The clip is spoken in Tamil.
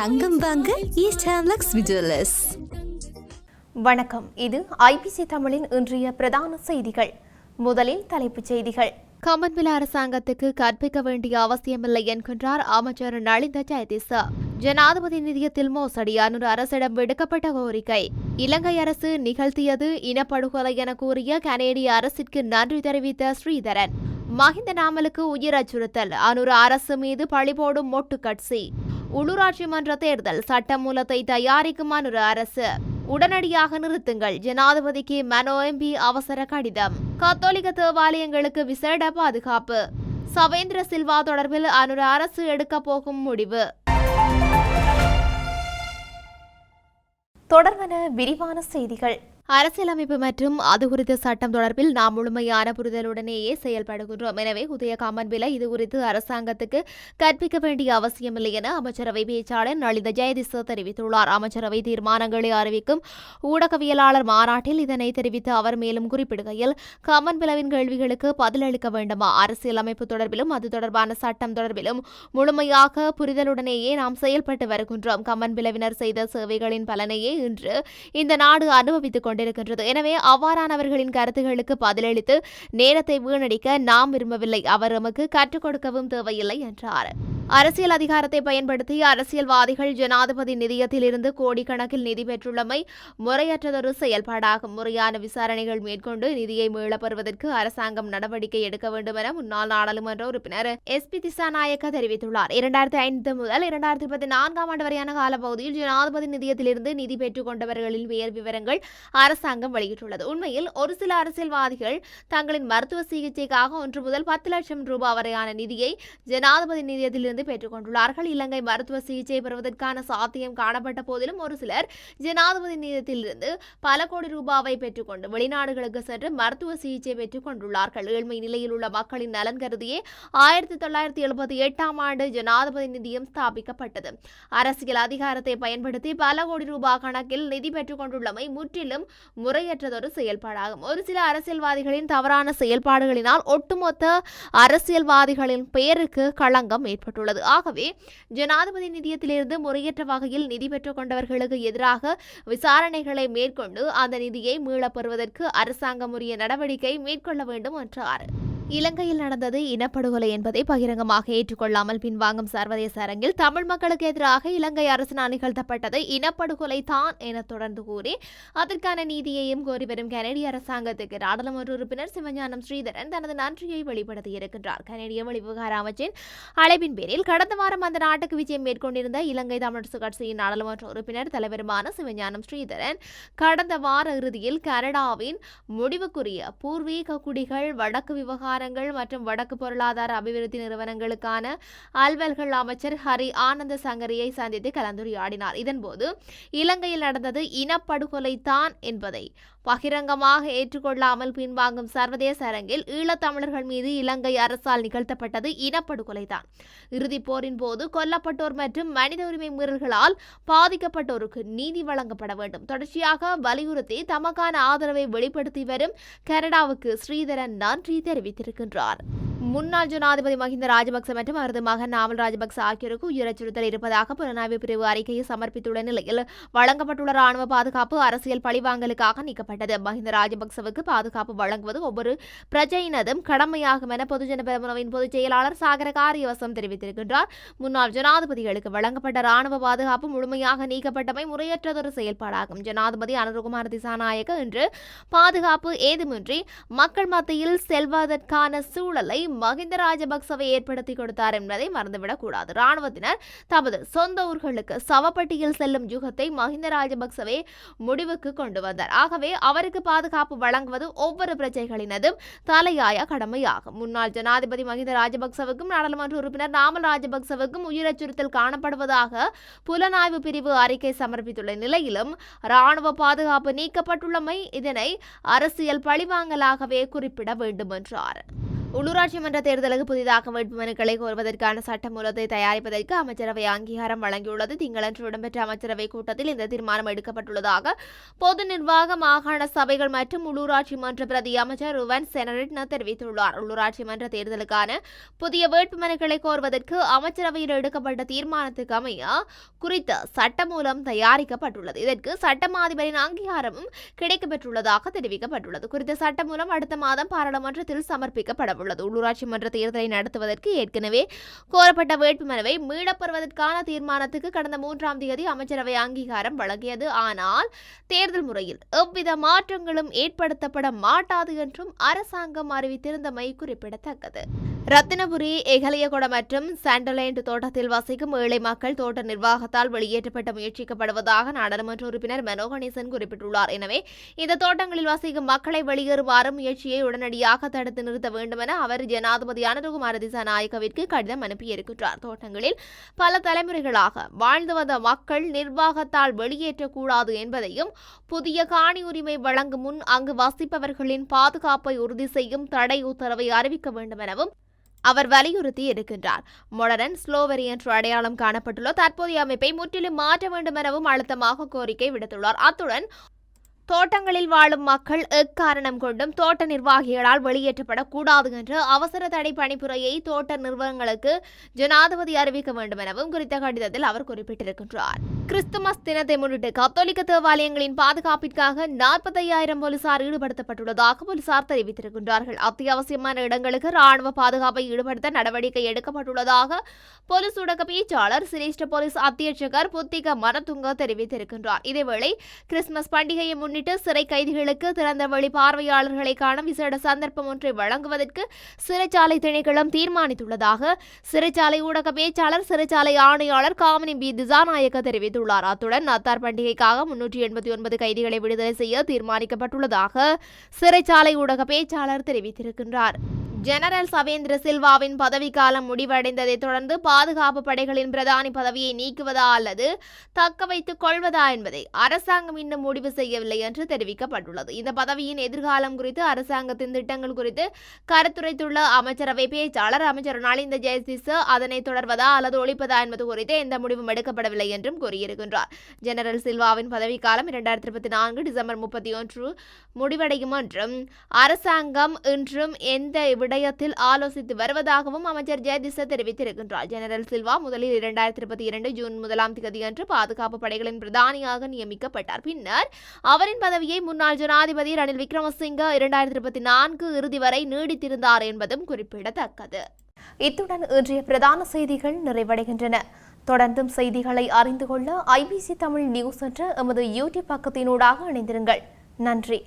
தங்கம் வாங்க ஈஸ்ட் ஹேம்லக்ஸ் விஜுவலர்ஸ் வணக்கம். இது ஐபிசி தமிழின் இன்றைய பிரதான செய்திகள். முதலில் தலைப்புச் செய்திகள். கமன்வெல அரசாங்கத்துக்கு கற்பிக்க வேண்டிய அவசியமில்லை என்கின்றார் அமைச்சர் நளிந்த ஜெயதிச ஜனாதிபதி நிதியத்தில் மோசடி அனுர் அரசிடம் விடுக்கப்பட்ட கோரிக்கை. இலங்கை அரசு நிகழ்த்தியது இனப்படுகொலை என கூறிய கனேடிய அரசிற்கு நன்றி தெரிவித்த ஸ்ரீதரன். மஹிந்த நாமலுக்கு உயிர் அச்சுறுத்தல். அனுர் அரசு மீது பழி போடும் மொட்டு கட்சி. உள்ளூராட்சி மன்ற தேர்தல் சட்டமூலத்தை தயாரிக்கும் அனுர அரசு. உடனடியாக நிறுத்துங்கள். ஜனாதிபதிக்கு மனோ எம்பி அவசர கடிதம். கத்தோலிக்க தேவாலயங்களுக்கு விசேட பாதுகாப்பு. சவேந்திர சில்வா தொடர்பில் அனுர அரசு எடுக்க போகும் முடிவு. தொடர்வன விரிவான செய்திகள். அரசியலமைப்பு மற்றும் அது குறித்த சட்டம் தொடர்பில் நாம் முழுமையான புரிதலுடனேயே செயல்படுகின்றோம். எனவே உதய காமன்பில இது குறித்து அரசாங்கத்துக்கு கற்பிக்க வேண்டிய அவசியமில்லை என அமைச்சரவை பேச்சாளர் நளித ஜெயதிச தெரிவித்துள்ளார். அமைச்சரவை தீர்மானங்களை அறிவிக்கும் ஊடகவியலாளர் மாநாட்டில் இதனை தெரிவித்த அவர் மேலும் குறிப்பிடுகையில் காமன்பிலவின் கேள்விகளுக்கு பதிலளிக்க வேண்டுமா? அரசியலமைப்பு தொடர்பிலும் அது தொடர்பான சட்டம் தொடர்பிலும் முழுமையாக புரிதலுடனேயே நாம் செயல்பட்டு வருகின்றோம். கமன்பிலவினர் செய்த சேவைகளின் பலனையே இன்று இந்த நாடு அனுபவித்துக் கொண்டு கொண்டிருக்கின்றது. எனவே அவ்வாறானவர்களின் கருத்துகளுக்கு பதிலளித்து நேரத்தை வீணடிக்க நாம் விரும்பவில்லை. அவர் எமக்கு கற்றுக் கொடுக்கவும் தேவையில்லை என்றார். அரசியல் அதிகாரத்தை பயன்படுத்தி அரசியல்வாதிகள் ஜனாதிபதி நிதியத்திலிருந்து கோடிக்கணக்கில் நிதி பெற்றுள்ளமை முறையற்றதொரு செயல்பாடாகும். முறையான விசாரணைகள் மேற்கொண்டு நிதியை மீளப் பெறுவதற்கு அரசாங்கம் நடவடிக்கை எடுக்க வேண்டும் என முன்னாள் நாடாளுமன்ற உறுப்பினர் எஸ். பி. திசாநாயக்க தெரிவித்துள்ளார். இரண்டாயிரத்தி ஐந்து முதல் இரண்டாயிரத்தி இருபத்தி நான்காம் ஆண்டு வரையான காலப்பகுதியில் ஜனாதிபதி நிதியத்திலிருந்து நிதி பெற்றுக் கொண்டவர்களின் பெயர் விவரங்கள் அரசாங்கம் வெளியிட்டுள்ளது. உண்மையில் ஒரு சில அரசியல்வாதிகள் தங்களின் மருத்துவ சிகிச்சைக்காக ஒன்று முதல் பத்து லட்சம் ரூபாய் வரையான நிதியை ஜனாதிபதி நிதியத்திலிருந்து இருந்து பெற்றுக்கொண்டுள்ளார்கள். இலங்கை மருத்துவ சிகிச்சை பெறுவதற்கான சாத்தியம் காணப்பட்ட போதிலும் ஒரு சிலர் ஜனாதிபதி நிதியத்திலிருந்து பல கோடி ரூபாவை பெற்றுக்கொண்டு வெளிநாடுகளுக்கு சென்று மருத்துவ சிகிச்சை பெற்றுக் கொண்டுள்ளார்கள் ஏழ்மை நிலையில் உள்ள மக்களின் நலன் கருதியே ஆயிரத்தி தொள்ளாயிரத்தி எழுபத்தி எட்டாம் ஆண்டு ஜனாதிபதி நிதியம் ஸ்தாபிக்கப்பட்டது. அரசியல் அதிகாரத்தை பயன்படுத்தி பல கோடி ரூபாய் கணக்கில் நிதி பெற்றுக் கொண்டுள்ளமை முற்றிலும் முறையற்றதொரு செயல்பாடாகும். ஒரு சில அரசியல்வாதிகளின் தவறான செயல்பாடுகளினால் ஒட்டுமொத்த அரசியல்வாதிகளின் பெயருக்கு களங்கம் ஏற்பட்டுள்ளது. ஆகவே ஜனாதிபதி நிதியத்திலிருந்து முறையற்ற வகையில் நிதி பெற்றுக் கொண்டவர்களுக்கு எதிராக விசாரணைகளை மேற்கொண்டு அந்த நிதியை மீளப் பெறுவதற்கு அரசாங்கம் உரிய நடவடிக்கை மேற்கொள்ள வேண்டும் என்றார். இலங்கையில் நடந்தது இனப்படுகொலை என்பதை பகிரங்கமாக ஏற்றுக்கொள்ளாமல் பின்வாங்கும் சர்வதேச அரங்கில் தமிழ் மக்களுக்கு எதிராக இலங்கை அரசினால் நிகழ்த்தப்பட்டது இனப்படுகொலை தான் என தொடர்ந்து கூறி அதற்கான நீதியையும் கோரி வரும் கனடிய அரசாங்கத்துக்கு நாடாளுமன்ற உறுப்பினர் சிவஞானம் ஸ்ரீதரன் தனது நன்றியை வெளிப்படுத்தியிருக்கின்றார் கனடிய வெளிவிவகார அமைச்சின் அழைப்பின் பேரில் கடந்த வாரம் அந்த நாட்டுக்கு விஜயம் மேற்கொண்டிருந்த இலங்கை தமிழரசு கட்சியின் நாடாளுமன்ற உறுப்பினர் தலைவருமான சிவஞானம் ஸ்ரீதரன் கடந்த வார இறுதியில் கனடாவின் முடிவுக்குரிய பூர்வீக குடிகள் வடக்கு விவகாரங்கள் மற்றும் வடக்கு பொருளாதார அபிவிருத்தி நிறுவனங்களுக்கான அலுவல்கள் அமைச்சர் ஹரி ஆனந்த சங்கரியை சந்தித்து கலந்துரையாடினார். இதன்போது இலங்கையில் நடந்தது இனப்படுகொலை தான் என்பதை பகிரங்கமாக ஏற்றுக்கொள்ளாமல் பின்வாங்கும் சர்வதேச அரங்கில் ஈழத்தமிழர்கள் மீது இலங்கை அரசால் நிகழ்த்தப்பட்டது இனப்படுகொலைதான். இறுதிப் போரின் போது கொல்லப்பட்டோர் மற்றும் மனித உரிமை மீறல்களால் பாதிக்கப்பட்டோருக்கு நீதி வழங்கப்பட வேண்டும். தொடர்ச்சியாக வலியுறுத்தி தமக்கான ஆதரவை வெளிப்படுத்தி வரும் கனடாவுக்கு ஸ்ரீதரன் நன்றி தெரிவித்திருக்கின்றார் முன்னாள் ஜனாதிபதி மஹிந்த ராஜபக்ச மற்றும் அவரது மகன் நாமல் ராஜபக்ச ஆகியோருக்கு உயிர் அச்சுறுத்தல் இருப்பதாக புலனாய்வு பிரிவு அறிக்கையை சமர்ப்பித்துள்ள நிலையில் வழங்கப்பட்டுள்ள ராணுவ பாதுகாப்பு அரசியல் பழிவாங்கலுக்காக நீக்கப்பட்டது. மஹிந்த ராஜபக்சவுக்கு பாதுகாப்பு வழங்குவது ஒவ்வொரு பிரஜையினதும் கடமையாகும் என பொதுஜன பெரமுனவின் பொதுச் செயலாளர் சாகர காரியவசம் தெரிவித்திருக்கின்றார். முன்னாள் ஜனாதிபதிகளுக்கு வழங்கப்பட்ட ராணுவ பாதுகாப்பு முழுமையாக நீக்கப்பட்டமை முறையற்றதொரு செயல்பாடாகும். ஜனாதிபதி அனுருகுமார் திசாநாயக்க இன்று பாதுகாப்பு ஏதுமின்றி மக்கள் மத்தியில் செல்வதற்கான சூழலை மஹிந்த ராஜபக்சவை ஏற்படுத்தி கொடுத்தார் என்பதை மறந்துவிடக் கூடாது ராணுவத்தினர் தமது சொந்த ஊர்களுக்கு சவப்பட்டியில் செல்லும் யுகத்தை மஹிந்த ராஜபக்சவே முடிவுக்கு கொண்டு வந்தார். ஆகவே அவருக்கு பாதுகாப்பு வழங்குவது ஒவ்வொரு பிரஜைகளினதும் தலையாய கடமையாகும். முன்னாள் ஜனாதிபதி மஹிந்த ராஜபக்சவுக்கும் நாடாளுமன்ற உறுப்பினர் நாமல் ராஜபக்சவுக்கும் உயிரச்சுறுத்தல் காணப்படுவதாக புலனாய்வு பிரிவு அறிக்கை சமர்ப்பித்துள்ள நிலையிலும் ராணுவ பாதுகாப்பு நீக்கப்பட்டுள்ளமை இதனை அரசியல் பழிவாங்கலாகவே குறிப்பிட வேண்டும் என்றார் உள்ளூராட்சி மன்ற தேர்தலுக்கு புதிதாக வேட்புமனுக்களை கோருவதற்கான சட்டமூலத்தை தயாரிப்பதற்கு அமைச்சரவை அங்கீகாரம் வழங்கியுள்ளது. திங்களன்று இடம்பெற்ற அமைச்சரவை கூட்டத்தில் இந்த தீர்மானம் எடுக்கப்பட்டுள்ளதாக பொது நிர்வாக மாகாண சபைகள் மற்றும் உள்ளூராட்சி மன்ற பிரதி அமைச்சர் ருவன் செனரட்ன தெரிவித்துள்ளார். உள்ளூராட்சி மன்ற தேர்தலுக்கான புதிய வேட்புமனுக்களை கோருவதற்கு அமைச்சரவையில் எடுக்கப்பட்ட தீர்மானத்துக்கு அமைய குறித்த சட்டமூலம் தயாரிக்கப்பட்டுள்ளது. இதற்கு சட்டமாதிபரின் அங்கீகாரமும் கிடைக்கப்பெற்றுள்ளதாக தெரிவிக்கப்பட்டுள்ளது. குறித்த சட்டமூலம் அடுத்த மாதம் பாராளுமன்றத்தில் சமர்ப்பிக்கப்படும் உள்ளது. உள்ளூராட்சி மன்ற தேர்தலை நடத்துவதற்கு ஏற்கனவே கோரப்பட்ட வேட்புமனுவை மீளப்பெறுவதற்கான தீர்மானத்துக்கு கடந்த மூன்றாம் தேதி அமைச்சரவை அங்கீகாரம் வழங்கியது. ஆனால் தேர்தல் முறையில் எவ்வித மாற்றங்களும் ஏற்படுத்தப்பட மாட்டாது என்றும் அரசாங்கம் அறிவித்திருந்தமை குறிப்பிடத்தக்கது. ரத்தினபுரி எகலியகொட மற்றும் சாண்டலைண்ட் தோட்டத்தில் வசிக்கும் ஏழை மக்கள் தோட்ட நிர்வாகத்தால் வெளியேற்றப்பட்ட முயற்சிக்கப்படுவதாக நாடாளுமன்ற உறுப்பினர் மனோ கணேசன் குறிப்பிட்டுள்ளார். எனவே இந்த தோட்டங்களில் வசிக்கும் மக்களை வெளியேறுமாறு முயற்சியை உடனடியாக தடுத்து நிறுத்த வேண்டும் என அவர் ஜனாதிபதி அனுருகுமார திசாநாயக்கவிற்கு கடிதம் அனுப்பியிருக்கின்றார் தோட்டங்களில் பல தலைமுறைகளாக வாழ்ந்து வந்த மக்கள் நிர்வாகத்தால் வெளியேற்றக்கூடாது என்பதையும் புதிய காணி உரிமை வழங்கும் முன் அங்கு வசிப்பவர்களின் பாதுகாப்பை உறுதி செய்யும் தடை உத்தரவை அறிவிக்க வேண்டும் எனவும் அவர் வலியுறுத்தி இருக்கின்றார். மொடரன் ஸ்லோவரி என்று அடையாளம் காணப்பட்டுள்ள தற்போதைய அமைப்பை முற்றிலும் மாற்ற வேண்டும் எனவும் அழுத்தமாக கோரிக்கை விடுத்துள்ளார். அத்துடன் தோட்டங்களில் வாழும் மக்கள் எக்காரணம் கொண்டும் தோட்ட நிர்வாகிகளால் வெளியேற்றப்படக்கூடாது என்று அவசர தடை பணிப்புரையை தோட்ட நிறுவனங்களுக்கு ஜனாதிபதி அறிவிக்க வேண்டும் எனவும் குறித்த கடிதத்தில் அவர் குறிப்பிட்டிருக்கின்றார். கிறிஸ்துமஸ் தினத்தை முன்னிட்டு கத்தோலிக்க தேவாலயங்களின் பாதுகாப்பிற்காக நாற்பத்தையாயிரம் போலீசார் ஈடுபடுத்தப்பட்டுள்ளதாக போலீசார் தெரிவித்திருக்கின்றார்கள். அத்தியாவசியமான இடங்களுக்கு ராணுவ பாதுகாப்பை ஈடுபடுத்த நடவடிக்கை எடுக்கப்பட்டுள்ளதாக போலீஸ் ஊடக பேச்சாளர் சிரேஷ்ட போலீஸ் அத்தியட்சகர் புத்திக மரதுங்க தெரிவித்திருக்கின்றார். இதேவேளை கிறிஸ்துமஸ் பண்டிகையை முன்னிட்டு சிறை கைதிகளுக்கு திறந்த வழி பார்வையாளர்களை காண விசேட சந்தர்ப்பம் ஒன்றை வழங்குவதற்கு சிறைச்சாலை திணைக்களம் தீர்மானித்துள்ளதாக சிறைச்சாலை ஊடக பேச்சாளர் சிறைச்சாலை ஆணையாளர் காமினி பி. திசாநாயக்க தெரிவித்துள்ளார். அத்துடன் நத்தார் பண்டிகைக்காக முன்னூற்றி எண்பத்தி ஒன்பது கைதிகளை விடுதலை செய்ய தீர்மானிக்கப்பட்டுள்ளதாக சிறைச்சாலை ஊடக பேச்சாளர் தெரிவித்திருக்கின்றார். ஜெனரல் சவேந்திர சில்வாவின் பதவிக்காலம் முடிவடைந்ததைத் தொடர்ந்து பாதுகாப்பு படைகளின் பிரதானி பதவியை நீக்குவதா அல்லது தக்க வைத்துக் கொள்வதா என்பதை அரசாங்கம் இன்னும் முடிவு செய்யவில்லை என்று தெரிவிக்கப்பட்டுள்ளது. இந்த பதவியின் எதிர்காலம் குறித்து அரசாங்கத்தின் திட்டங்கள் குறித்து கருத்துரைத்துள்ள அமைச்சரவை பேச்சாளர் அமைச்சர் நலிந்த ஜெயதிச அதனை தொடர்வதா அல்லது ஒழிப்பதா என்பது குறித்து எந்த முடிவும் எடுக்கப்படவில்லை என்றும் கூறியிருக்கின்றார். ஜெனரல் சில்வாவின் பதவிக்காலம் இரண்டாயிரத்தி இருபத்தி நான்கு டிசம்பர் முப்பத்தி ஒன்று முடிவடையும் என்றும் அரசாங்கம் இன்றும் எந்த விடயத்தில் ஆலோசித்து வருவதாகவும் அமைச்சர் ஜெயதிச தெரிவித்திருக்கின்றார். ஜெனரல் சில்வா முதலில் இரண்டாயிரத்தி இருபத்தி இரண்டு ஜூன் முதலாம் தேதியன்று பாதுகாப்பு படைகளின் பிரதானியாக நியமிக்கப்பட்டார். பின்னர் அவரின் பதவியை முன்னாள் ஜனாதிபதி ரணில் விக்ரமசிங்க இரண்டாயிரத்தி இருபத்தி நான்கு இறுதி வரை நீடித்திருந்தார் என்பதும் குறிப்பிடத்தக்கது. இத்துடன் இன்றைய பிரதான செய்திகள் நிறைவடைகின்றன. தொடர்ந்தும் செய்திகளை அறிந்து கொள்ள ஐபிசி தமிழ் நியூஸ் என்ற எமது யூடியூப் பக்கத்தினூடாக இணைந்திருங்கள். நன்றி.